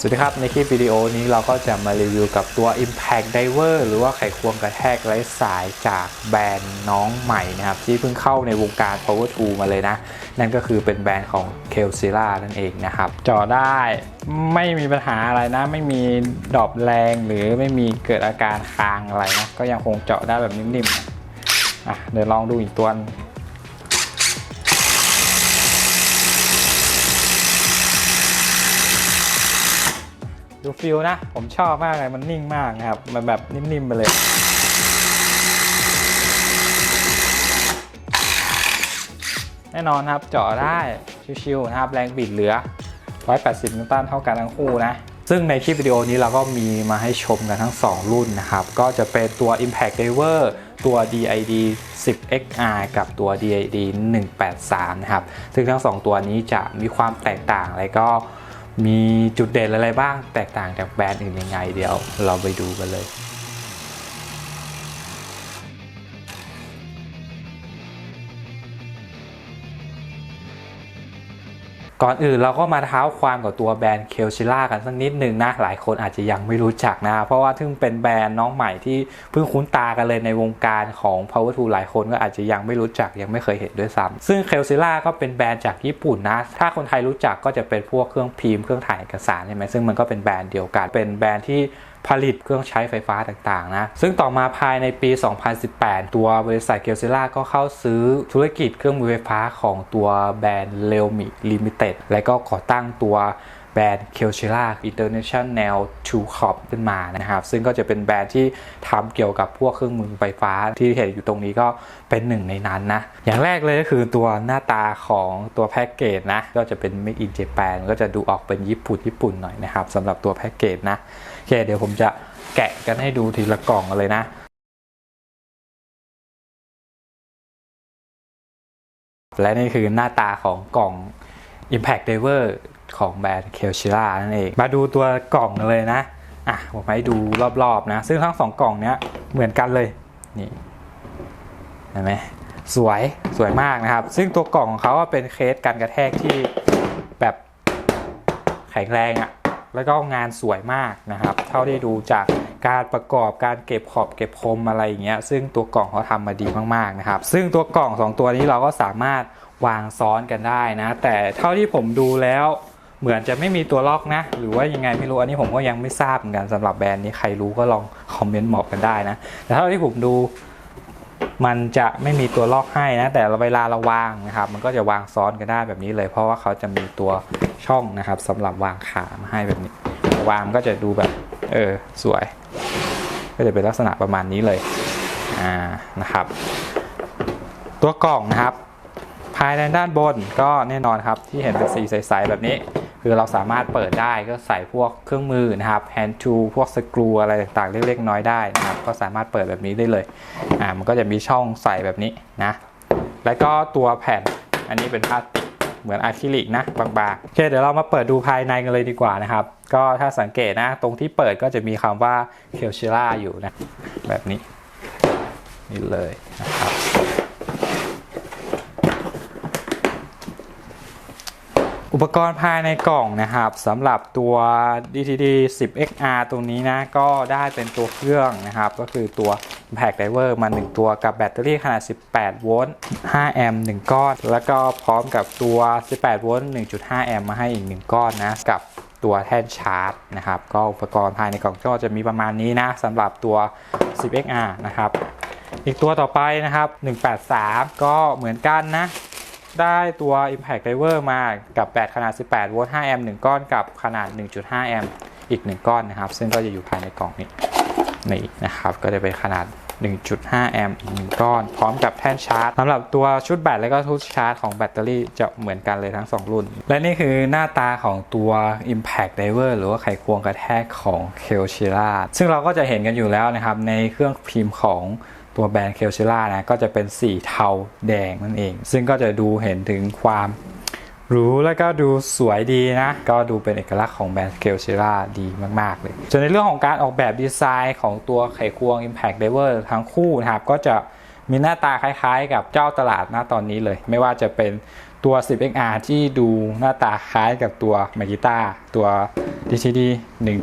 สวัสดีครับ ในคลิปวิดีโอนี้เราก็จะมารีวิวกับตัว Impact Diver หรือว่าไขควงกระแทกไร้สายจากแบรนด์น้องใหม่นะครับ ที่เพิ่งเข้าในวงการ Power Tool มาเลยนะ นั่นก็คือเป็นแบรนด์ของ k e l s i l a นั่นเองนะครับจอได้ไม่มีปัญหาอะไรนะ ไม่มีดรอปแรงหรือไม่มีเกิดอาการคางอะไรนะ ก็ยังคงเจาะได้แบบนิ่มๆอะเดี๋ยวลองดูอีกตัว ดูฟิลนะ ผมชอบมากเลยมันนิ่งมากนะครับ มันแบบนิ่มๆไปเลยแน่นอนครับเจาะได้ชิวๆนะครับ แรงบิดเหลือ 180 นิวตันเท่ากันทั้งคู่นะ ซึ่งในคลิปวิดีโอนี้เราก็มีมาให้ชมกันทั้ง 2 รุ่นนะครับ ก็จะเป็นตัว Impact Diver ตัว DID 10XR กับตัว DID 183 นะครับ ซึ่งทั้ง 2 ตัวนี้จะมีความแตกต่างและก็ มีจุดเด่นอะไรบ้างแตกต่างจากแบรนด์อื่นยังไงเดี๋ยวเราไปดูกันเลย ก่อนอื่นเราก็มาเท้าความกับตัวแบรนด์เคลชิล่ากันสักนิดหนึ่งนะหลายคนอาจจะยังไม่รู้จักนะ เพราะว่าถึงเป็นแบรนด์น้องใหม่ที่เพิ่งคุ้นตากันเลยในวงการของ Power Tool หลายคนก็อาจจะยังไม่รู้จักยังไม่เคยเห็นด้วยซ้ำซึ่งเคลชิล่าก็เป็นแบรนด์จากญี่ปุ่นนะ ถ้าคนไทยรู้จักก็จะเป็นพวกเครื่องพิมพ์เครื่องถ่ายเอกสารใช่ไหมซึ่งมันก็เป็นแบรนด์เดียวกันเป็นแบรนด์ที่ ผลิตเครื่องใช้ไฟฟ้าต่างๆนะ ซึ่งต่อมาภายในปี 2018 ตัวบริษัทเกลซิล่าก็เข้าซื้อธุรกิจเครื่องมือไฟฟ้าของตัวแบรนด์เ e ลมิลิมิเต็ดและก็ก่อตั้งตัวแบรนด์เคลชิล่าอินเตอร์เนชั่นแนลทูคอปขึ้นมานะครับ ซึ่งก็จะเป็นแบรนด์ที่ทำเกี่ยวกับพวกเครื่องมือไฟฟ้าที่เห็นอยู่ตรงนี้ก็เป็นหนึ่งในนั้นนะ อย่างแรกเลยก็คือตัวหน้าตาของตัวแพ็กเกจนะ ก็จะเป็น Made in Japan ก็จะดูออกเป็นญี่ปุ่นญี่ปุ่นหน่อยนะครับสำหรับตัวแพ็กเกจนะ เคเดี๋ยวผมจะแกะกันให้ดูทีละกล่องเลยนะ และนี่คือหน้าตาของกล่อง Impact Diver ของแบรนด์ k e l s h i r a นั่นเอง มาดูตัวกล่องกันเลยนะ อะ ผมให้ดูรอบๆนะ ซึ่งทั้งสองกล่องเนี้ยเหมือนกันเลย นี่เห็นไหมสวยสวยมากนะครับ ซึ่งตัวกล่องของเขาเป็นเคสกันกระแทกที่แบบแข็งแรงอะ่ะ แล้วก็งานสวยมากนะครับ เท่าที่ดูจากการประกอบการเก็บขอบเก็บคมอะไรอย่างเงี้ยซึ่งตัวกล่องเขาทำมาดีมากๆนะครับ ซึ่งตัวกล่องสองตัวนี้เราก็สามารถวางซ้อนกันได้นะ แต่เท่าที่ผมดูแล้วเหมือนจะไม่มีตัวล็อกนะ หรือว่ายังไงไม่รู้อันนี้ผมก็ยังไม่ทราบเหมือนกันสำหรับแบรนด์นี้ใครรู้ก็ลองคอมเมนต์บอกกันได้นะ แต่เท่าที่ผมดูมันจะไม่มีตัวล็อกให้นะ แต่เวลาเราวางนะครับ มันก็จะวางซ้อนกันได้แบบนี้เลย เพราะว่าเขาจะมีตัว ช่องนะครับสำหรับวางขามาให้แบบนี้ วางก็จะดูแบบเออสวย ก็จะเป็นลักษณะประมาณนี้เลยอ่านะครับ ตัวกล่องนะครับ ภายในด้านบนก็แน่นอนครับที่เห็นเป็นสีใสๆแบบนี้ คือเราสามารถเปิดได้ก็ใส่พวกเครื่องมือนะครับ hand tool พวกสกรูอะไรต่างๆ เล็กๆน้อยได้นะครับ ก็สามารถเปิดแบบนี้ได้เลยอ่ามันก็จะมีช่องใส่แบบนี้นะแล้วก็ตัวแผ่นอันนี้เป็นพลาสติก เหมือนอะคริลิกนะบางๆโอเคเดี๋ยวเรามาเปิดดูภายในกันเลยดีกว่านะครับ ก็ถ้าสังเกตนะตรงที่เปิดก็จะมีคำว่าเคลชิล่าอยู่นะ แบบนี้ นี่เลยนะครับอุปกรณ์ภายในกล่องนะครับสำหรับตัว DTD 10XR ตรงนี้นะ ก็ได้เป็นตัวเครื่องนะครับ ก็คือตัว Impact Diver มา 1 ตัวกับแบตเตอรี่ขนาด 18 โวลต์ 5 แอมป์ 1 ก้อน แล้วก็พร้อมกับตัว 18 โวลต์ 1.5 แอมป์มาให้อีก 1 ก้อนนะ กับตัวแท่นชาร์จนะครับ ก็อุปกรณ์ภายในกล่องก็จะมีประมาณนี้นะสำหรับตัว 10XR นะครับ อีกตัวต่อไปนะครับ 183 ก็เหมือนกันนะได้ตัว Impact Driver มากับแบตขนาด 18 โวลต์ 5 แอมป์ 1 ก้อนกับขนาด 1.5 แอมป์ อีก 1 ก้อนนะครับ ซึ่งก็จะอยู่ภายในกล่องนี้นี่นะครับ ก็จะเป็นขนาด 1.5 แอมป์อีก1ก้อน พร้อมกับแท่นชาร์จสำหรับตัวชุดแบตและก็ชุดชาร์จของแบตเตอรี่จะเหมือนกันเลยทั้ง 2 รุ่น และนี่คือหน้าตาของตัว Impact Driver หรือว่าไขควงกระแทกของ k e l s h i r a ซึ่งเราก็จะเห็นกันอยู่แล้วนะครับ ในเครื่องพิมพ์ของตัวแบรนด์เคลชิล่านะก็จะเป็นสีเทาแดงนั่นเอง ซึ่งก็จะดูเห็นถึงความ หรูแล้วก็ดูสวยดีนะ ก็ดูเป็นเอกลักษณ์ของแบรนด์เกลเชล่าดีมาก ๆ เลยส่วนในเรื่องของการออกแบบดีไซน์ของตัวไขควง Impact Diver ทั้งคู่นะครับ ก็จะมีหน้าตาคล้ายๆ กับเจ้าตลาดหน้าตอนนี้เลย ไม่ว่าจะเป็น ตัว 10XR ที่ดูหน้าตาคล้ายกับตัว m a g i t a ตัว DTD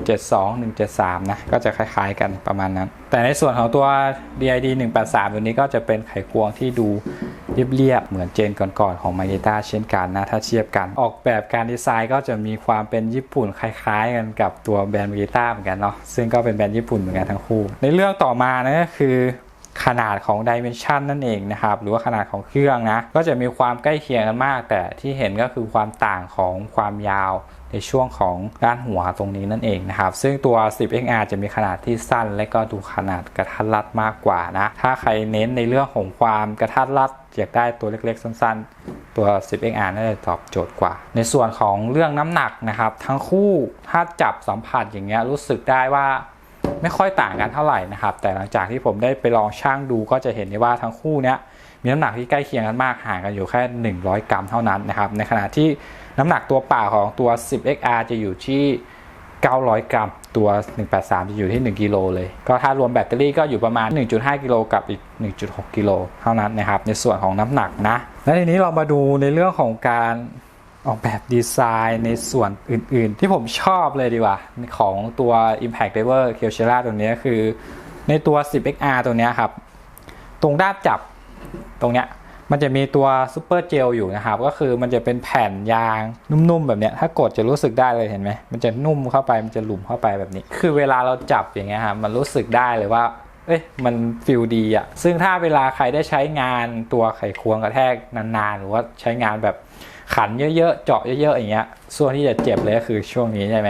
172 173 นะ ก็จะคล้ายๆกันประมาณนั้น แต่ในส่วนของตัว DID 183 ตัวนี้ก็จะเป็นไขควงที่ดูเรียบๆ เหมือนเจนก่อนๆ ของ m a g i t a เช่นกันนะ ถ้าเทียบกัน ออกแบบการดีไซน์ก็จะมีความเป็นญี่ปุ่นคล้ายๆ กันกับตัวแบรนด์ m a g i t a เหมือนกันเนาะ ซึ่งก็เป็นแบรนด์ญี่ปุ่นเหมือนกันทั้งคู่ ในเรื่องต่อมานะก็คือ ขนาดของ Dimension นั่นเองนะครับหรือว่าขนาดของเครื่องนะก็จะมีความใกล้เคียงกันมาก แต่ที่เห็นก็คือความต่างของความยาวในช่วงของด้านหัวตรงนี้นั่นเองนะครับ ซึ่งตัว 10XR จะมีขนาดที่สั้น และก็ดูขนาดกระทัดรัดมากกว่านะ ถ้าใครเน้นในเรื่องของความกระทัดรัดอยากได้ตัวเล็กๆ สั้นๆ ตัว 10XR น่าจะตอบโจทย์กว่า ในส่วนของเรื่องน้ำหนักนะครับ ทั้งคู่ถ้าจับสัมผัสอย่างเงี้ยรู้สึกได้ว่า ไม่ค่อยต่างกันเท่าไหร่นะครับ แต่หลังจากที่ผมได้ไปลองช่างดูก็จะเห็นได้ว่าทั้งคู่เนี้ยมีน้ำหนักที่ใกล้เคียงกันมากห่างกันอยู่แค่ 100 กรัมเท่านั้นนะครับ ในขณะที่น้ำหนักตัวเปล่าของตัว 10XR จะอยู่ที่ 900 กรัม ตัว 183 จะอยู่ที่ 1 กิโลเลย ก็ถ้ารวมแบตเตอรี่ก็อยู่ประมาณ 1.5 กิโลกับอีก 1.6 กิโลเท่านั้นนะครับ ในส่วนของน้ำหนักนะ และทีนี้เรามาดูในเรื่องของการ ออกแบบดีไซน์ในส่วนอื่นๆ ที่ผมชอบเลยดีกว่า ของตัว Impact Diver k e l c h e r a ตัวนี้คือ ในตัว 10XR ตัวนี้ครับ ตรงด้ามจับตรงเนี้ยมันจะมีตัวซูเปอร์เจลอยู่นะครับ ก็คือมันจะเป็นแผ่นยางนุ่มๆแบบเนี้ย ถ้ากดจะรู้สึกได้เลยเห็นไหมมันจะนุ่มเข้าไปมันจะหลุมเข้าไปแบบนี้ คือเวลาเราจับอย่างเงี้ยครับมันรู้สึกได้เลยว่าเอ้ยมันฟิลดีอะซึ่งถ้าเวลาใครได้ใช้งานตัวไขควงกระแทกนานๆ หรือว่าใช้งานแบบ ขันเยอะๆ เจาะเยอะๆอย่างเงี้ยส่วนที่จะเจ็บเลยก็คือช่วงนี้ใช่ไหม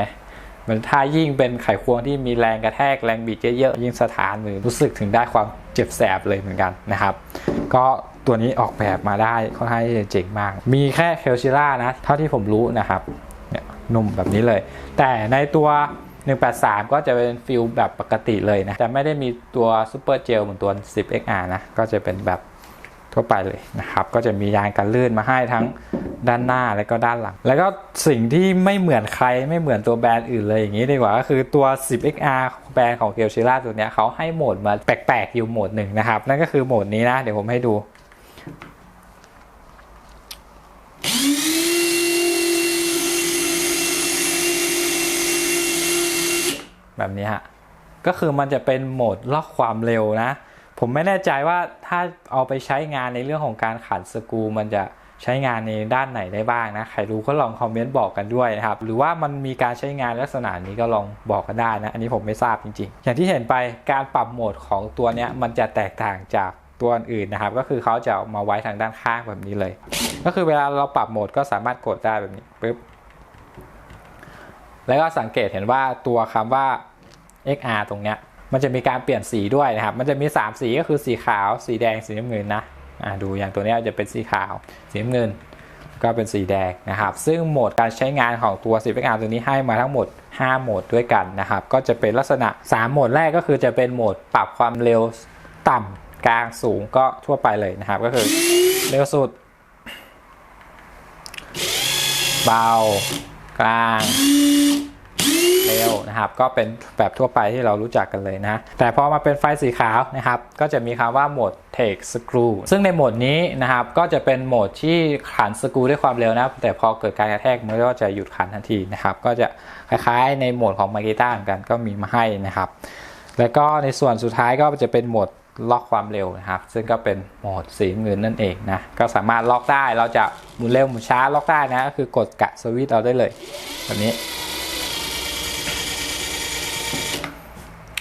มันถ้ายิ่งเป็นไขควงที่มีแรงกระแทกแรงบีบเยอะๆยิ่งสถานมือรู้สึกถึงได้ความเจ็บแสบเลยเหมือนกันนะครับ ก็ตัวนี้ออกแบบมาได้ค่อนข้างจะเจ๋งมาก มีแค่เคลชิล่านะ เท่าที่ผมรู้นะครับเนี่ยนุ่มแบบนี้เลย แต่ในตัว 183 ก็จะเป็นฟิลแบบปกติเลยนะจะไม่ได้มีตัวซูเปอร์เจลเหมือนตัว 10XR นะ ก็จะเป็นแบบ ทั่วไปเลยนะครับ ก็จะมียางกันลื่นมาให้ทั้งด้านหน้าและก็ด้านหลัง แล้วก็สิ่งที่ไม่เหมือนใครไม่เหมือนตัวแบรนด์อื่นเลยอย่างนี้ดีกว่าก็คือตัว 10XR แบรนด์ของเกลชิล่าตัวเนี้ยเขาให้โหมดมาแปลกๆอยู่โหมดหนึ่งนะครับ นั่นก็คือโหมดนี้นะ เดี๋ยวผมให้ดูแบบนี้ฮะ ก็คือมันจะเป็นโหมดล็อกความเร็วนะ ผมไม่แน่ใจว่าถ้าเอาไปใช้งานในเรื่องของการขันสกูมันจะใช้งานในด้านไหนได้บ้างนะ ใครรู้ก็ลองคอมเมนต์บอกกันด้วยนะครับ หรือว่ามันมีการใช้งานลักษณะนี้ก็ลองบอกกันได้นะ อันนี้ผมไม่ทราบจริง ๆ อย่างที่เห็นไปการปรับโหมดของตัวเนี้ยมันจะแตกต่างจากตัวอื่นนะครับ ก็คือเขาจะามาไว้ทางด้านข้างแบบนี้เลย ก็คือเวลาเราปรับโหมดก็สามารถกดได้แบบนี้ปึ๊บ แล้วก็สังเกตเห็นว่าตัวคำว่า XR ตรงเนี้ย มันจะมีการเปลี่ยนสีด้วยนะครับ มันจะมี 3 สีก็คือสีขาว สีแดง สีน้ำเงินนะอ่าดูอย่างตัวนี้จะเป็นสีขาว สีน้ำเงิน ก็เป็นสีแดงนะครับ ซึ่งโหมดการใช้งานของตัว 10XR ตัวนี้ให้มาทั้งหมด 5 โหมดด้วยกันนะครับ ก็จะเป็นลักษณะ 3 โหมดแรกก็คือจะเป็นโหมดปรับความเร็วต่ำกลางสูงก็ทั่วไปเลยนะครับ ก็คือเร็วสุด เบากลาง เร็วนะครับ ก็เป็นแบบทั่วไปที่เรารู้จักกันเลยนะ แต่พอมาเป็นไฟสีขาวนะครับ ก็จะมีคำว่าโหมด take screw ซึ่งในโหมดนี้นะครับ ก็จะเป็นโหมดที่ขันสกรูด้วยความเร็วนะ แต่พอเกิดการกระแทกมันก็จะหยุดขันทันทีนะครับ ก็จะคล้ายๆ ในโหมดของมาเกต้าเหมือนกันก็มีมาให้นะครับ แล้วก็ในส่วนสุดท้ายก็จะเป็นโหมดล็อกความเร็วนะครับ ซึ่งก็เป็นโหมดสีเงินนั่นเองนะ ก็สามารถล็อกได้เราจะหมุนเร็วหมุนช้าล็อกได้นะ ก็คือกดกะสวิตช์เอาได้เลยแบบนี้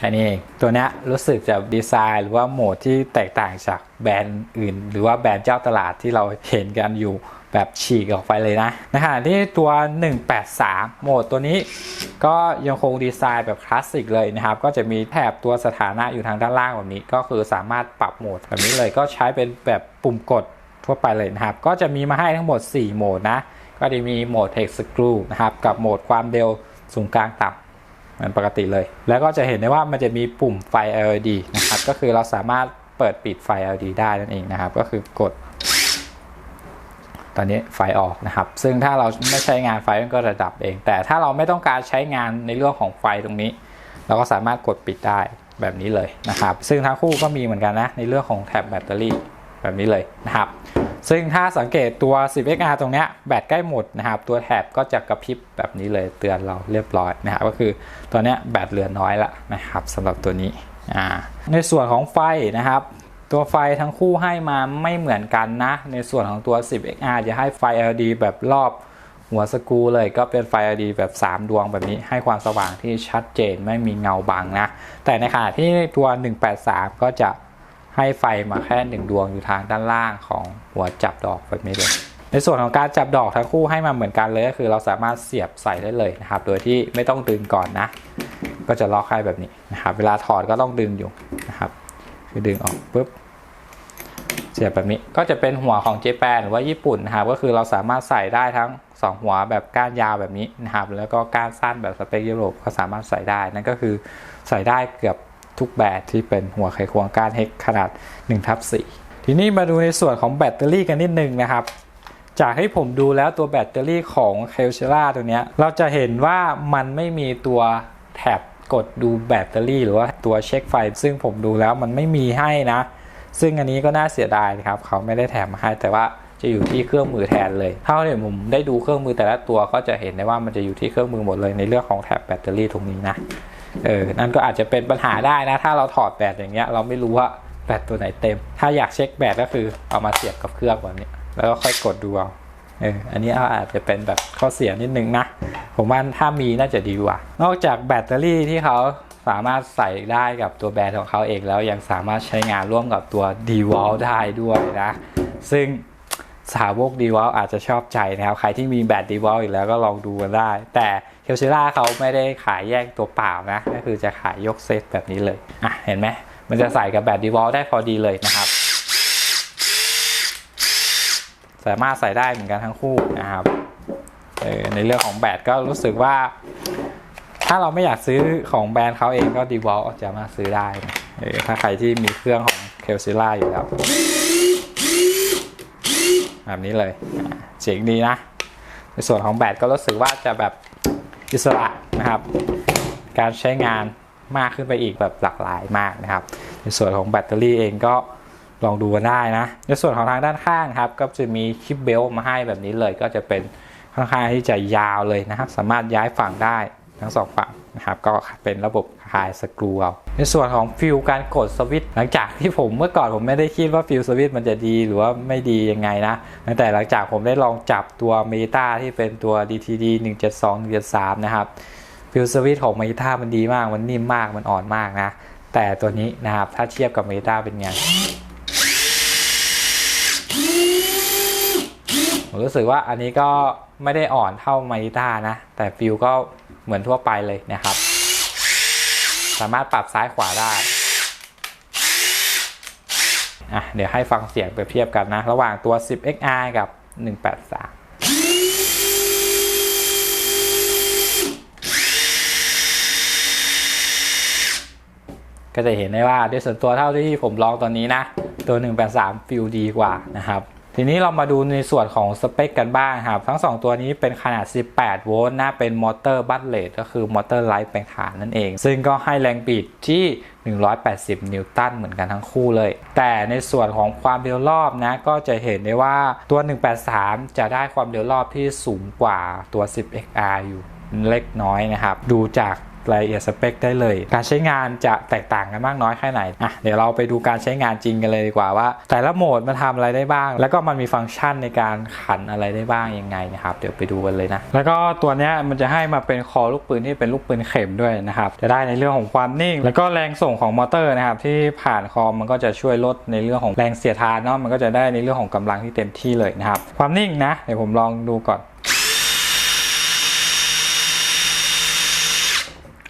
แค่นี้เองตัวนี้รู้สึกจะดีไซน์ หรือว่าโหมดที่แตกต่างจากแบรนด์อื่น หรือว่าแบรนด์เจ้าตลาดที่เราเห็นกันอยู่แบบฉีกออกไปเลยนะนขณะที่ตัว 183 โหมดตัวนี้ก็ยังคงดีไซน์แบบคลาสสิกเลยนะครับ ก็จะมีแถบตัวสถานะอยู่ทางด้านล่างแบบนี้ ก็คือสามารถปรับโหมดแบบนี้เลยก็ใช้เป็นแบบปุ่มกดทั่วไปเลยนะครับ ก็จะมีมาให้ทั้งหมด 4 โหมดนะ ก็จะมีโหมด Take Screw นะครับ กับโหมดความเร็วสูงกลางต่ำ เหมือนปกติเลย แล้วก็จะเห็นได้ว่ามันจะมีปุ่มไฟ LED นะครับ ก็คือเราสามารถเปิดปิดไฟ LED ได้นั่นเองนะครับ ก็คือกด ตอนนี้ไฟออกนะครับ ซึ่งถ้าเราไม่ใช้งานไฟมันก็จะดับเอง แต่ถ้าเราไม่ต้องการใช้งานในเรื่องของไฟตรงนี้ เราก็สามารถกดปิดได้แบบนี้เลยนะครับ ซึ่งทั้งคู่ก็มีเหมือนกันนะในเรื่องของแถบแบตเตอรี่ แบบนี้เลยนะครับ ซึ่งถ้าสังเกตตัว 10XR ตรงเนี้ยแบตใกล้หมดนะครับ ตัวแถบก็จะกระพริบแบบนี้เลยเตือนเราเรียบร้อยนะครับ ก็คือตัวเนี้ยแบตเหลือน้อยละนะครับสำหรับตัวนี้ ในส่วนของไฟนะครับตัวไฟทั้งคู่ให้มาไม่เหมือนกันนะ ในส่วนของตัว 10XR จะให้ไฟ LED แบบรอบหัวสกูเลยก็เป็นไฟ LED แบบ 3 ดวงแบบนี้ ให้ความสว่างที่ชัดเจนไม่มีเงาบังนะ แต่ในขณะที่ตัว 183 ก็จะ ให้ไฟมาแค่หนึ่งดวงอยู่ทางด้านล่างของหัวจับดอกแบบนี้เลยในส่วนของการจับดอกทั้งคู่ให้มาเหมือนกันเลยก็คือเราสามารถเสียบใส่ได้เลยนะครับ โดยที่ไม่ต้องดึงก่อนนะ ก็จะล็อกให้แบบนี้นะครับ เวลาถอดก็ต้องดึงอยู่นะครับ คือดึงออกปุ๊บเสียบแบบนี้ก็จะเป็นหัวของเจแปนหรือว่าญี่ปุ่นนะครับก็คือเราสามารถใส่ได้ทั้ง 2 หัวแบบก้านยาวแบบนี้นะครับแล้วก็ก้านสั้นแบบสเปคยุโรปก็สามารถใส่ได้นั่นก็คือใส่ได้เกือบ ทุกแบบที่เป็นหัวไขควงก้านเฮกขนาด1ทับ4ทีนี้มาดูในส่วนของแบตเตอรี่กันนิดนึงนะครับ จากที่ผมดูแล้วตัวแบตเตอรี่ของเคลเชล่าตัวนี้เราจะเห็นว่ามันไม่มีตัวแท็บกดดูแบตเตอรี่ หรือว่าตัวเช็คไฟ ซึ่งผมดูแล้วมันไม่มีให้นะ ซึ่งอันนี้ก็น่าเสียดายนะครับ เขาไม่ได้แถมมาให้แต่ว่าจะอยู่ที่เครื่องมือแทนเลย เท่าที่ผมได้ดูเครื่องมือแต่ละตัวก็จะเห็นได้ว่ามันจะอยู่ที่เครื่องมือหมดเลยในเรื่องของแถบแบตเตอรี่ตรงนี้นะ เออนั่นก็อาจจะเป็นปัญหาได้นะ ถ้าเราถอดแบตอย่างเงี้ย เราไม่รู้ว่าแบตตัวไหนเต็ม ถ้าอยากเช็คแบตก็คือเอามาเสียบกับเครื่องแบบนี้ แล้วก็ค่อยกดดูเอาเอออันนี้อาจจะเป็นแบบข้อเสียนิดนึงนะ ผมว่าถ้ามีน่าจะดีกว่า นอกจากแบตเตอรี่ที่เขาสามารถใส่ได้กับตัวแบรนด์ของเขาเองแล้วยังสามารถใช้งานร่วมกับตัว d w a l ได้ด้วยนะ ซึ่งสาวก d w a l อาจจะชอบใจนะครับ ใครที่มีแบต d w a l อีกแล้วก็ลองดูกันได้ แต่ เคลเชล่าเขาไม่ได้ขายแยกตัวเปล่านะ ก็คือจะขายยกเซตแบบนี้เลย อะ เห็นไหม มันจะใส่กับแบต d w a l ได้พอดีเลยนะครับ สามารถใส่ได้เหมือนกันทั้งคู่นะครับเออในเรื่องของแบตก็รู้สึกว่า ถ้าเราไม่อยากซื้อของแบรนด์เขาเองก็ดีวอลจะมาซื้อได้เออถ้าใครที่มีเครื่องของเคลซิล่าอยู่แล้ว แบบนี้เลยเจ๋งดีนะในส่วนของแบตก็รู้สึกว่าจะแบบ อิสระนะครับ การใช้งานมากขึ้นไปอีกแบบหลากหลายมากนะครับ ในส่วนของแบตเตอรี่เองก็ลองดูกันได้นะ ในส่วนของทางด้านข้างครับ ก็จะมีชิปเบลมาให้แบบนี้เลย ก็จะเป็นค่อนข้างที่จะยาวเลยนะครับ สามารถย้ายฝั่งได้ทั้งสองฝั่งนะครับ ก็เป็นระบบคลายสกรูเอา ในส่วนของฟิลการกดสวิตช์หลังจากที่ผมเมื่อก่อนผมไม่ได้คิดว่าฟิลสวิตช์มันจะดีหรือว่าไม่ดียังไงนะแต่หลังจากผมได้ลองจับตัวเมตาที่เป็นตัว DTD 172 173 นะครับฟิลสวิตช์ของเมตามันดีมาก มันนิ่มมากมันอ่อนมากนะ แต่ตัวนี้นะครับ ถ้าเทียบกับเมตาเป็นไงผมรู้สึกว่าอันนี้ก็ไม่ได้อ่อนเท่าเมยิต้านะ แต่ฟิลก็เหมือนทั่วไปเลยนะครับ สามารถปรับซ้ายขวาได้อะเดี๋ยวให้ฟังเสียงเปรียบเทียบกันนะ ระหว่างตัว 10XR กับ 183ก็จะเห็นได้ว่าด้วยส่วนตัวเท่าที่ผมลองตอนนี้นะ ตัว 183 ฟิลดีกว่านะครับ ทีนี้เรามาดูในส่วนของสเปคกันบ้างครับ ทั้ง 2 ตัวนี้เป็นขนาด 18 โวลต์นะเป็นมอเตอร์บัตเลตก็คือมอเตอร์ไลท์แปลงฐานนั่นเอง ซึ่งก็ให้แรงบิดที่ 180 นิวตันเหมือนกันทั้งคู่เลย แต่ในส่วนของความเร็วรอบนะ ก็จะเห็นได้ว่าตัว 183 จะได้ความเร็วรอบที่สูงกว่าตัว 10XR อยู่เล็กน้อยนะครับ ดูจาก รายละเอียดสเปคได้เลย การใช้งานจะแตกต่างกันมากน้อยแค่ไหนอะเดี๋ยวเราไปดูการใช้งานจริงกันเลยดีกว่าว่า แต่ละโหมดมันทำอะไรได้บ้าง แล้วก็มันมีฟังก์ชันในการขันอะไรได้บ้างยังไงนะครับเดี๋ยวไปดูกันเลยนะแล้วก็ตัวเนี้ยมันจะให้มาเป็นคอลูกปืนที่เป็นลูกปืนเข็มด้วยนะครับจะได้ในเรื่องของความนิ่ง แล้วก็แรงส่งของมอเตอร์นะครับที่ผ่านคอมันก็จะช่วยลดในเรื่องของแรงเสียดทานเนาะมันก็จะได้ในเรื่องของกำลังที่เต็มที่เลยนะครับความนิ่งนะเดี๋ยวผมลองดูก่อน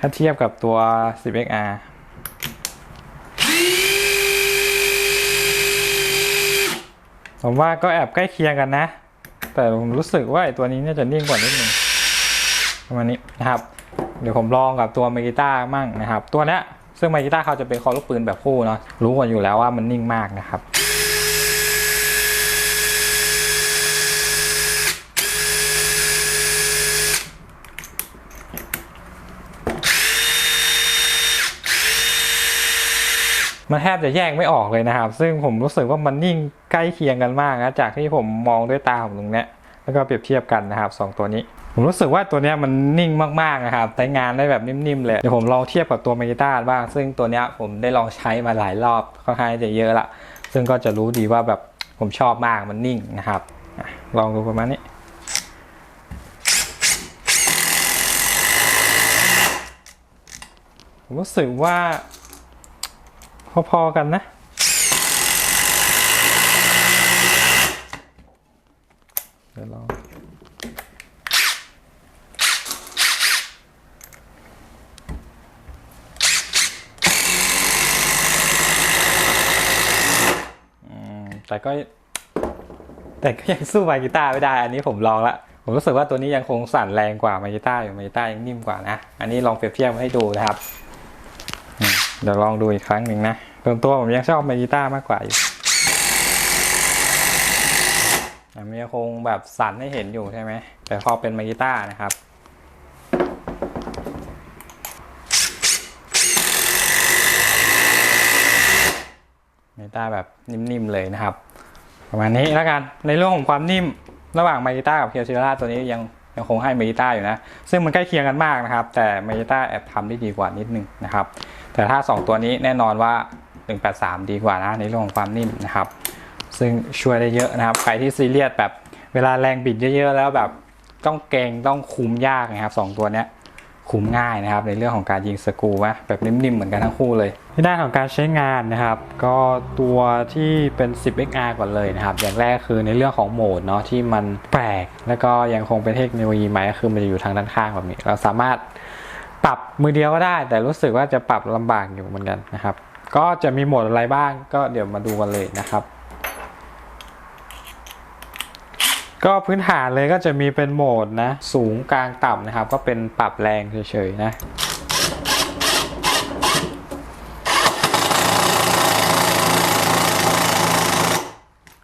ถ้าเทียบกับตัว 10XR ผมว่าก็แอบใกล้เคียงกันนะ แต่ผมรู้สึกว่าไอตัวนี้น่าจะนิ่งกว่านิดนึงประมาณนี้นะครับ เดี๋ยวผมลองกับตัวเมกิต้ามั่งนะครับ ตัวเนี้ยซึ่งเมกิต้าเขาจะเป็นคอลูกปืนแบบคู่เนาะรู้กันอยู่แล้วว่ามันนิ่งมากนะครับ มันแทบจะแยกไม่ออกเลยนะครับ ซึ่งผมรู้สึกว่ามันนิ่งใกล้เคียงกันมากนะจากที่ผมมองด้วยตาผมตรงเนี้ยแล้วก็เปรียบเทียบกันนะครับสองตัวนี้ ผมรู้สึกว่าตัวนี้มันนิ่งมากๆนะครับใช้งานได้แบบนิ่มๆเลยเดี๋ยวผมลองเทียบกับตัวเมกิต้าบ้าง ซึ่งตัวนี้ผมได้ลองใช้มาหลายรอบค่อนข้างจะเยอะละซึ่งก็จะรู้ดีว่าแบบผมชอบมากมันนิ่งนะครับลองดูประมาณนี้ผมรู้สึกว่า พอๆกันนะ เดี๋ยวลองอืมแต่ก็ แต่ก็ยังสู้มากีตาร์ไม่ได้ อันนี้ผมลองละผมรู้สึกว่าตัวนี้ยังคงสั่นแรงกว่ามากีตาร์อยู่มากีตาร์ยังนิ่มกว่านะ อันนี้ลองเปรียบเทียบให้ดูนะครับ เดี๋ยวลองดูอีกครั้งหนึ่งนะส่วนตัวผมยังชอบมากีต้ามากกว่าอยู่มันยังคงแบบสั่นให้เห็นอยู่ใช่ไหม แต่พอเป็นมากีต้านะครับมากีต้าแบบนิ่มๆเลยนะครับ ประมาณนี้แล้วกัน ในเรื่องของความนิ่มระหว่างมากีต้ากับเคียวชิล่าตัวนี้ยังยังคงให้มากีต้าอยู่นะ ซึ่งมันใกล้เคียงกันมากนะครับ แต่มากีต้าแอบทำได้ดีกว่านิดนึงนะครับ แต่ถ้า 2 ตัวนี้แน่นอนว่า 183 ดีกว่านะในเรื่องของความนิ่มนะครับ ซึ่งช่วยได้เยอะนะครับ ใครที่ซีเรียสแบบเวลาแรงบิดเยอะ ๆ แล้วแบบต้องเก่งต้องคุมยากนะครับสองตัวเนี้ยคุมง่ายนะครับ ในเรื่องของการยิงสกรูนะแบบนิ่มๆเหมือนกันทั้งคู่เลยที่ด้านของการใช้งานนะครับ ก็ตัวที่เป็น 10XR ก่อนเลยนะครับ อย่างแรกคือในเรื่องของโหมดเนาะที่มันแปลก แล้วก็ยังคงเป็นเทคโนโลยีใหม่ก็คือมันจะอยู่ทางด้านข้างแบบนี้ เราสามารถ ปรับมือเดียวก็ได้ แต่รู้สึกว่าจะปรับลำบากอยู่เหมือนกันนะครับ ก็จะมีโหมดอะไรบ้างก็เดี๋ยวมาดูกันเลยนะครับ ก็พื้นฐานเลยก็จะมีเป็นโหมดนะ สูงกลางต่ำนะครับ ก็เป็นปรับแรงเฉยๆนะ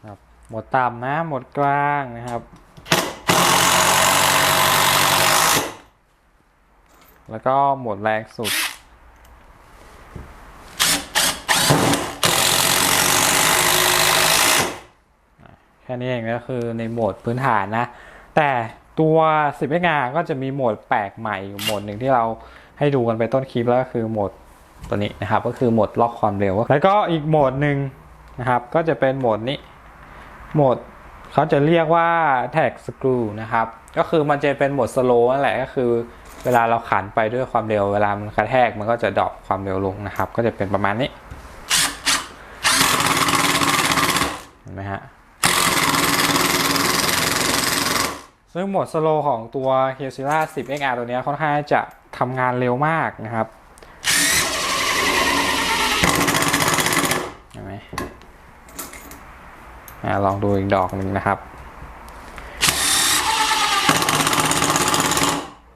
ครับโหมดต่ำนะโหมดกลางนะครับ แล้วก็โหมดแรงสุด แค่นี้เองก็คือในโหมดพื้นฐานนะ แต่ตัว10งาก็จะมีโหมดแปลกใหม่อยู่โหมดหนึ่งที่เราให้ดูกันไปต้นคลิปแล้วก็คือโหมดตัวนี้นะครับ ก็คือโหมดล็อกความเร็ว แล้วก็อีกโหมดหนึ่งนะครับ ก็จะเป็นโหมดนี้โหมดเขาจะเรียกว่า tag screw นะครับ ก็คือมันจะเป็นโหมด slow นั่นแหละก็คือ เวลาเราขันไปด้วยความเร็วเวลามันกระแทกมันก็จะดรอปความเร็วลงนะครับ ก็จะเป็นประมาณนี้เห็นไหมฮะซึ่งโหมดสโลของตัว h e l s i l a 10 XR ตัวนี้ค่อนข้างจะทำงานเร็วมากนะครับเห็นไหมลองดูอีกดอกหนึ่งนะครับ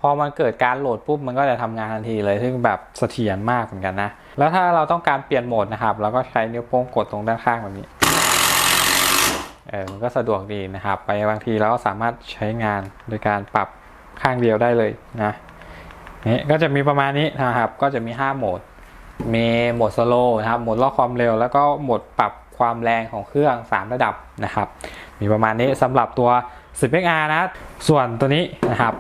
อมันเกิดการโหลดปุ๊บมันก็จะทำงานทันทีเลยซึ่งแบบเสถียรมากเหมือนกันนะ แล้วถ้าเราต้องการเปลี่ยนโหมดนะครับเราก็ใช้นิ้วโป้งกดตรงด้านข้างแบบนี้เออมันก็สะดวกดีนะครับ ไปบางทีเราก็สามารถใช้งานโดยการปรับข้างเดียวได้เลยนะนี่ก็จะมีประมาณนี้นะครับ ก็จะมี 5 โหมด มีโหมดสโลนะครับ โหมดลอกความเร็ว แล้วก็โหมดปรับความแรงของเครื่อง 3 ระดับนะครับ มีประมาณนี้สำหรับตัว 10XR นะ ส่วนตัวนี้นะครับ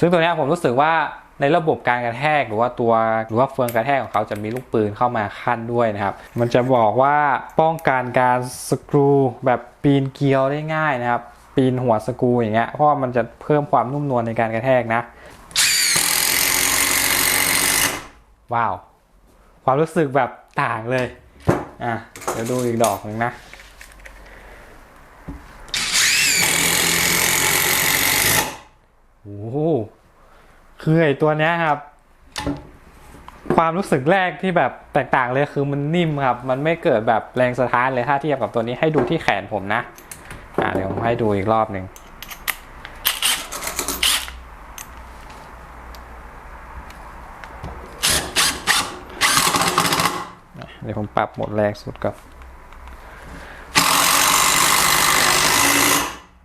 ซึ่งตัวนี้ผมรู้สึกว่าในระบบการกระแทกหรือว่าตัวหรือว่าเฟืองกระแทกของเขาจะมีลูกปืนเข้ามาขั้นด้วยนะครับ มันจะบอกว่าป้องกันการสกรูแบบปีนเกลียวได้ง่ายนะครับ ปีนหัวสกรูอย่างเงี้ยเพราะว่ามันจะเพิ่มความนุ่มนวลในการกระแทกนะ ว้าว ความรู้สึกแบบต่างเลยอะเดี๋ยวดูอีกดอกหนึ่งนะ โอ้โหคือไอตัวเนี้ยครับ ความรู้สึกแรกที่แบบแตกต่างเลยคือมันนิ่มครับ มันไม่เกิดแบบแรงสะท้านเลยถ้าเทียบกับตัวนี้ให้ดูที่แขนผมนะอ่าเดี๋ยวผมให้ดูอีกรอบหนึ่งเดี๋ยวผมปรับหมดแรงสุดก่อน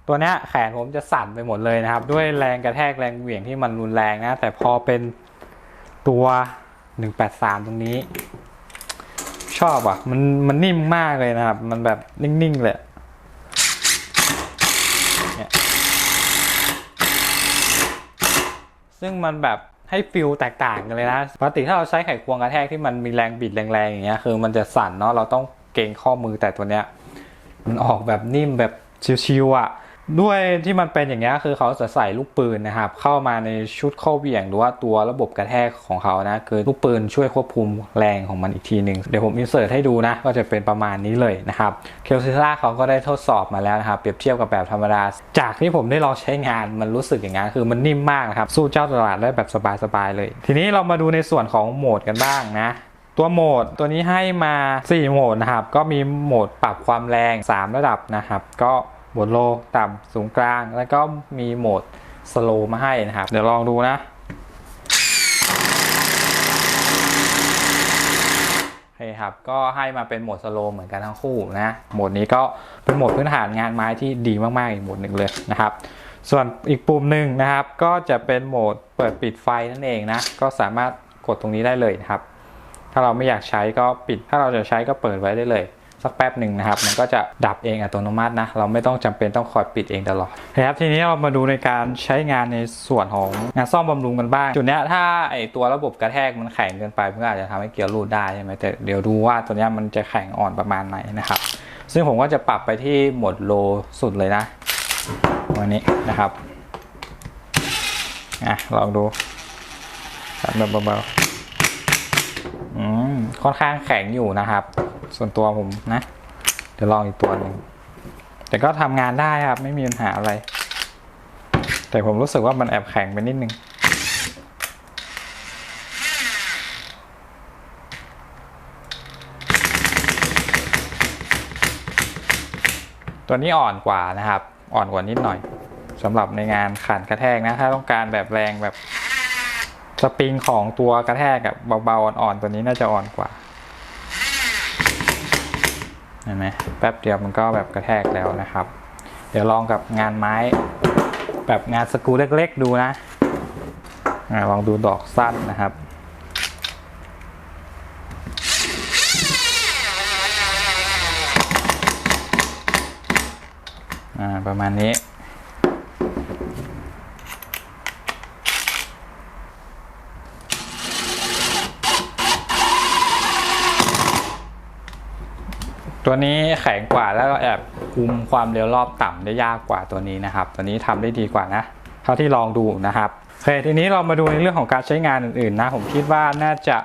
ตัวนี้แขนผมจะสั่นไปหมดเลยนะครับ ด้วยแรงกระแทกแรงเหวี่ยงที่มันรุนแรงนะ แต่พอเป็นตัว 183 ตรงนี้ ชอบอะ มันมันนิ่มมากเลยนะครับ มันแบบนิ่งๆเลยซึ่งมันแบบให้ฟิลแตกต่างกันเลยนะปกติถ้าเราใช้ไขควงกระแทกที่มันมีแรงบิดแรงๆอย่างเงี้ยคือมันจะสั่นเนาะเราต้องเกรงข้อมือแต่ตัวเนี้ย มันออกแบบนิ่มแบบชิวๆอะ ด้วยที่มันเป็นอย่างเงี้คือเขาจะใส่ลูกปืนนะครับ เข้ามาในชุดเข้าเหวี่ยงหรือว่าตัวระบบกระแทกของเขานะคือลูกปืนช่วยควบคุมแรงของมันอีกทีหนึ่งเดี๋ยวผมอินเสิร์ตให้ดูนะ ก็จะเป็นประมาณนี้เลยนะครับเคลซิล่าเขาก็ได้ทดสอบมาแล้วนะครับ เปรียบเทียบกับแบบธรรมดา จากที่ผมได้ลองใช้งานมันรู้สึกอย่างนั้นคือมันนิ่มมากนะครับ สู้เจ้าตลาดได้แบบสบายๆเลย ทีนี้เรามาดูในส่วนของโหมดกันบ้างนะตัวโหมดตัวนี้ให้มา 4 โหมดนะครับ ก็มีโหมดปรับความแรง 3 ระดับนะครับ ก็ โหมดโลต่ำสูงกลาง แล้วก็มีโหมดสโลมาให้นะครับ เดี๋ยวลองดูนะโอเคครับ ก็ให้มาเป็นโหมดสโลเหมือนกันทั้งคู่นะ โหมดนี้ก็เป็นโหมดพื้นฐานงานไม้ที่ดีมากๆอีกโหมดหนึ่งเลยนะครับ ส่วนอีกปุ่มหนึ่งนะครับ ก็จะเป็นโหมดเปิดปิดไฟนั่นเองนะ ก็สามารถกดตรงนี้ได้เลยนะครับ ถ้าเราไม่อยากใช้ก็ปิด ถ้าเราจะใช้ก็เปิดไว้ได้เลย สักแป๊บหนึ่งนะครับ มันก็จะดับเองอัตโนมัตินะ เราไม่ต้องจำเป็นต้องคอยปิดเองตลอดนะครับทีนี้เรามาดูในการใช้งานในส่วนของงานซ่อมบำรุงกันบ้าง จุดนี้ถ้าไอตัวระบบกระแทกมันแข็งเกินไปมันก็อาจจะทำให้เกียร์รูดได้ใช่ไหมแต่เดี๋ยวดูว่าตัวนี้มันจะแข็งอ่อนประมาณไหนนะครับ ซึ่งผมก็จะปรับไปที่โหมดโลสุดเลยนะวันนี้นะครับอะลองดูแบบเบาๆอืมค่อนข้างแข็งอยู่นะครับ ส่วนตัวผมนะ เดี๋ยวลองอีกตัวหนึ่งแต่ก็ทำงานได้ครับ ไม่มีปัญหาอะไร แต่ผมรู้สึกว่ามันแอบแข็งไปนิดนึงตัวนี้อ่อนกว่านะครับ อ่อนกว่านิดหน่อยสำหรับในงานขันกระแทกนะ ถ้าต้องการแบบแรงแบบสปริงของตัวกระแทกแบบเบาๆอ่อนๆตัวนี้น่าจะอ่อนกว่า เห็นไหมแป๊บเดียวมันก็แบบกระแทกแล้วนะครับ เดี๋ยวลองกับงานไม้ แบบงานสกูเล็กๆดูนะลองดูดอกสั้นนะครับประมาณนี้ ตัวนี้แข็งกว่าแล้วแอบคุมความเร็วรอบต่ำได้ยากกว่าตัวนี้นะครับ ตัวนี้ทำได้ดีกว่านะ เท่าที่ลองดูนะครับโอเคทีนี้เรามาดูในเรื่องของการใช้งานอื่นๆนะ ผมคิดว่าน่าจะ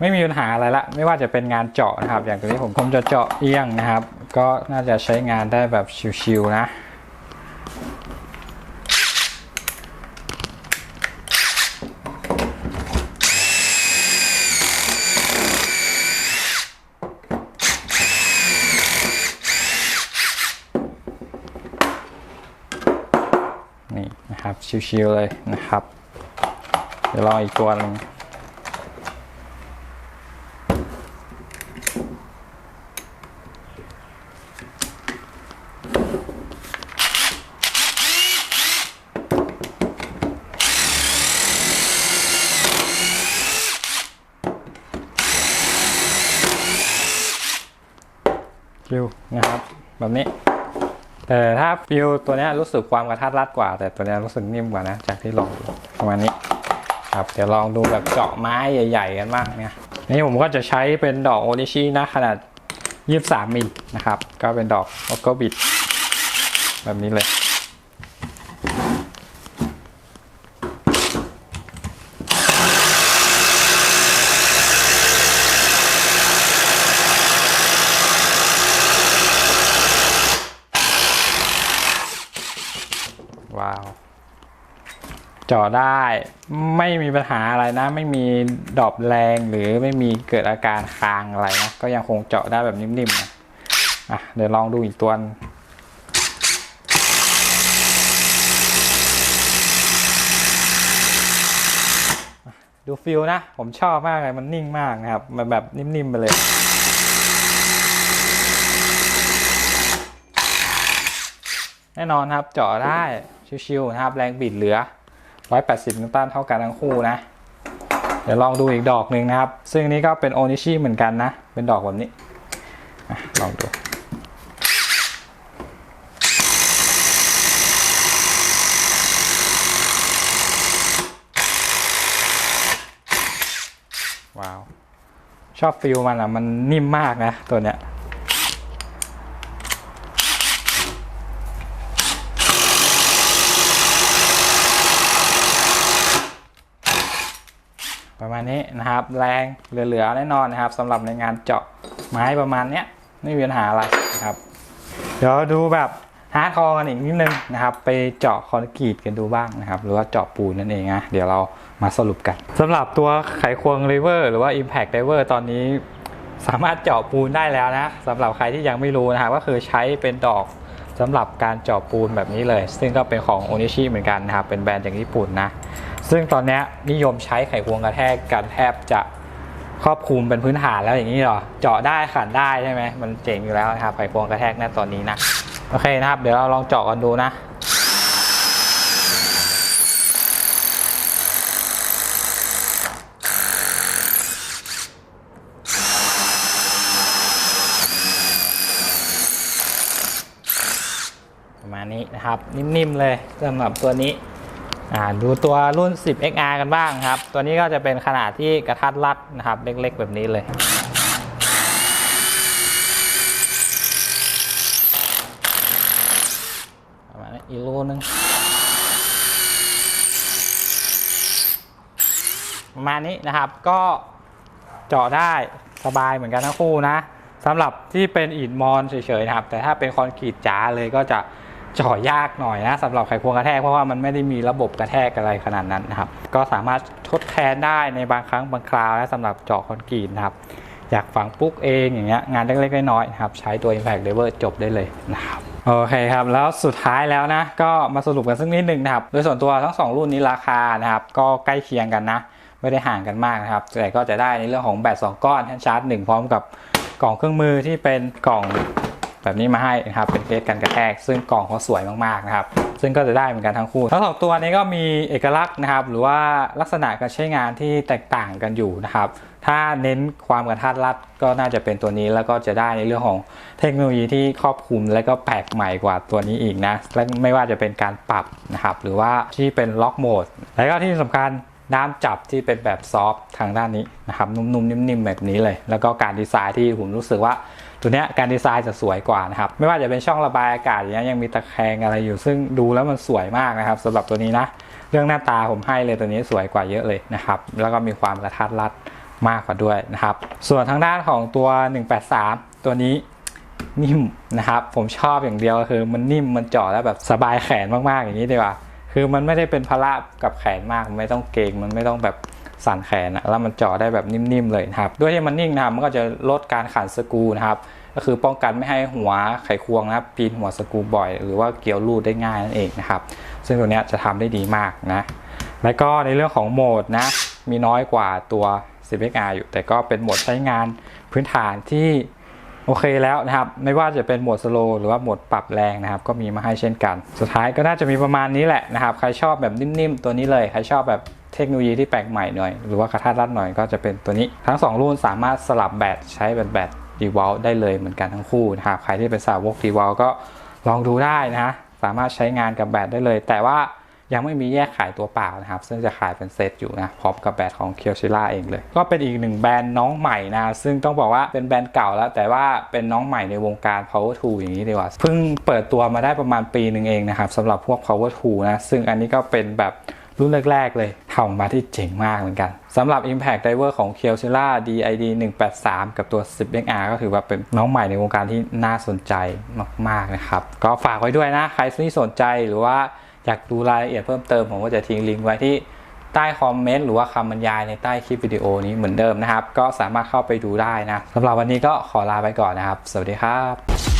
ไม่มีปัญหาอะไรละ ไม่ว่าจะเป็นงานเจาะนะครับ อย่างตัวนี้ผมคงจะเจาะเอียงนะครับ ก็น่าจะใช้งานได้แบบชิวๆนะ นี่นะครับ ชิวๆเลยนะครับ เดี๋ยวรออีกตัวหนึงชิวนะครับ แบบนี้ แต่ถ้าฟิลตัวนี้รู้สึกความกระทัดรัดกว่า แต่ตัวนี้รู้สึกนิ่มกว่านะ จากที่ลองประมาณนี้ ครับเดี๋ยวลองดูแบบเจาะไม้ใหญ่ ๆ กันบ้างเนี่ยนี่ผมก็จะใช้เป็นดอกโอริชินะขนาด 23มิลนะครับ ก็เป็นดอกออโกบิดแบบนี้เลยาะได้ ไม่มีปัญหาอะไรนะ ไม่มีดอปแรงหรือไม่มีเกิดอาการคางอะไรนะ ก็ยังคงเจาะได้แบบนิ่มๆนะอะเดี๋ยวลองดูอีกตัวหนึ่งดูฟิลนะ ผมชอบมากเลย มันนิ่งมากนะครับ มันแบบนิ่มๆไปเลย แน่นอนครับเจาะได้ ชิวๆนะครับ แรงบิดเหลือ 180 นิวตันเท่ากันทั้งคู่นะ เดี๋ยวลองดูอีกดอกหนึ่งนะครับ ซึ่งนี้ก็เป็นโอนิชิเหมือนกันนะ เป็นดอกแบบนี้ลองดูว้าว ชอบฟิลมันอะ มันนิ่มมากนะ ตัวเนี้ย มาณนี้นะครับ แรงเหลือๆแน่นอนนะครับสำหรับในงานเจาะไม้ประมาณเนี้ยไม่มีปัญหาอะไรนะครับ เดี๋ยวดูแบบฮาร์ดคอร์กันอีกนิดนึงนะครับ ไปเจาะคอนกรีตกันดูบ้างนะครับ หรือว่าเจาะปูนนั่นเองนะเดี๋ยวเรามาสรุปกันสำหรับตัวไขควง River หรือว่า Impact Diver ตอนนี้สามารถเจาะปูนได้แล้วนะสำหรับใครที่ยังไม่รู้นะครับก็คือใช้เป็นดอกสำหรับการเจาะปูนแบบนี้เลย ซึ่งก็เป็นของโอนิชิเหมือนกันนะครับ เป็นแบรนด์จากญี่ปุ่นนะ ซึ่งตอนนี้นิยมใช้ไขควงกระแทกกันแทบจะครอบคลุมเป็นพื้นฐานแล้วอย่างนี้หรอ เจาะได้ขันได้ใช่ไหมมันเจ๋งอยู่แล้วนะครับไขควงกระแทกณตอนนี้นะโอเคนะครับ เดี๋ยวเราลองเจาะกันดูนะประมาณนี้นะครับ นิ่มๆเลยสำหรับตัวนี้ ดูตัวรุ่น 10 XR กันบ้างครับ ตัวนี้ก็จะเป็นขนาดที่กระทัดรัดนะครับ เล็กๆ แบบนี้เลย ประมาณนี้อีกรูนึงประมาณนี้นะครับก็เจาะได้สบายเหมือนกันทั้งคู่นะสำหรับที่เป็นอิฐมอนเฉยๆนะครับ แต่ถ้าเป็นคอนกรีตจ๋าเลยก็จะ จาะยากหน่อยนะสำหรับไขควงกระแทกเพราะว่ามันไม่ได้มีระบบกระแทกอะไรขนาดนั้นนะครับ ก็สามารถทดแทนได้ในบางครั้งบางคราวนะสำหรับเจาะคอนกรีตนะครับอยากฝังปุ๊กเองอย่างเงี้ยงานเล็กๆน้อยๆนะครับใช้ตัว Impact Lever จบได้เลยนะครับโอเคครับ แล้วสุดท้ายแล้วนะ ก็มาสรุปกันสักนิดหนึ่งนะครับ โดยส่วนตัวทั้งสองรุ่นนี้ราคานะครับ ก็ใกล้เคียงกันนะ ไม่ได้ห่างกันมากนะครับ แต่ก็จะได้ในเรื่องของแบต2ก้อนแท่นชาร์จ 1 พร้อมกับกล่องเครื่องมือที่เป็นกล่อง แบบนี้มาให้นะครับเป็นเคสกันกระแทก ซึ่งกล่องเขาสวยมากๆนะครับ ซึ่งก็จะได้เหมือนกันทั้งคู่ทั้งสองตัวนี้ก็มีเอกลักษณ์นะครับ หรือว่าลักษณะการใช้งานที่แตกต่างกันอยู่นะครับถ้าเน้นความกระทัดรัดก็น่าจะเป็นตัวนี้แล้วก็จะได้ในเรื่องของเทคโนโลยีที่ครอบคลุมและก็แปลกใหม่กว่าตัวนี้อีกนะและไม่ว่าจะเป็นการปรับนะครับ หรือว่าที่เป็นล็อกโหมดแล้วก็ที่สำคัญด้ามจับที่เป็นแบบซอฟทางด้านนี้นะครับนุ่มๆนิ่มๆแบบนี้เลย แล้วก็การดีไซน์ที่ผมรู้สึกว่า ตัวเนี้ยการดีไซน์จะสวยกว่านะครับ ไม่ว่าจะเป็นช่องระบายอากาศอย่างเงี้ยยังมีตะแคงอะไรอยู่ ซึ่งดูแล้วมันสวยมากนะครับสำหรับตัวนี้นะ เรื่องหน้าตาผมให้เลยตัวนี้สวยกว่าเยอะเลยนะครับ แล้วก็มีความกระทัดรัดมากกว่าด้วยนะครับ ส่วนทางด้านของตัว 183 ตัวนี้นิ่มนะครับ ผมชอบอย่างเดียวคือมันนิ่มมันเจาะแล้วแบบสบายแขนมากๆอย่างนี้ดีกว่า คือมันไม่ได้เป็นภาระกับแขนมากไม่ต้องเกรงมันไม่ต้องแบบสั่นแขนอะแล้วมันเจาะได้แบบนิ่มๆเลยนะครับ ด้วยที่มันนิ่งนะครับมันก็จะลดการขันสกูนะครับ ก็คือป้องกันไม่ให้หัวไขควงนะครับปีนหัวสกรูบ่อย หรือว่าเกี่ยวรูดได้ง่ายนั่นเองนะครับ ซึ่งตัวนี้จะทำได้ดีมากนะแล้วก็ในเรื่องของโหมดนะมีน้อยกว่าตัว 10XR อยู่ แต่ก็เป็นโหมดใช้งานพื้นฐานที่โอเคแล้วนะครับ ไม่ว่าจะเป็นโหมดสโลหรือว่าโหมดปรับแรงนะครับ ก็มีมาให้เช่นกัน สุดท้ายก็น่าจะมีประมาณนี้แหละนะครับ ใครชอบแบบนิ่มๆ ตัวนี้เลย ใครชอบแบบเทคโนโลยีที่แปลกใหม่หน่อย หรือว่ากระทัดรัดหน่อยก็จะเป็นตัวนี้ ทั้ง 2 รุ่นสามารถสลับแบตใช้เป็นแบต ดีวอลได้เลยเหมือนกันทั้งคู่นะครับใครที่เป็นสาวกดีวอลก็ลองดูได้นะ สามารถใช้งานกับแบตได้เลย แต่ว่ายังไม่มีแยกขายตัวเปล่านะครับ ซึ่งจะขายเป็นเซตอยู่นะพร้อมกับแบรนด์ของเคียวชิล่าเองเลย ก็เป็นอีกหนึ่งแบรนด์น้องใหม่นะ ซึ่งต้องบอกว่าเป็นแบรนด์เก่าแล้ว แต่ว่าเป็นน้องใหม่ในวงการ power tool อย่างนี้ดีกว่า เพิ่งเปิดตัวมาได้ประมาณปีหนึ่งเองนะครับสำหรับพวก power tool นะ ซึ่งอันนี้ก็เป็นแบบ รุ่นแรก ๆ เลยทำออกมาที่เจ๋งมากเหมือนกันสำหรับ Impact Diver ของ k i o s h i l a DID 183 กับตัว 10XR ก็ถือว่าเป็นน้องใหม่ในวงการที่น่าสนใจมาก ๆ นะครับ ก็ฝากไว้ด้วยนะ ใครที่สนใจหรือว่าอยากดูรายละเอียดเพิ่มเติม ผมก็จะทิ้งลิงก์ไว้ที่ใต้คอมเมนต์หรือว่าคำบรรยายในใต้คลิปวิดีโอนี้เหมือนเดิมนะครับ ก็สามารถเข้าไปดูได้นะสำหรับวันนี้ก็ขอลาไปก่อนนะครับ สวัสดีครับ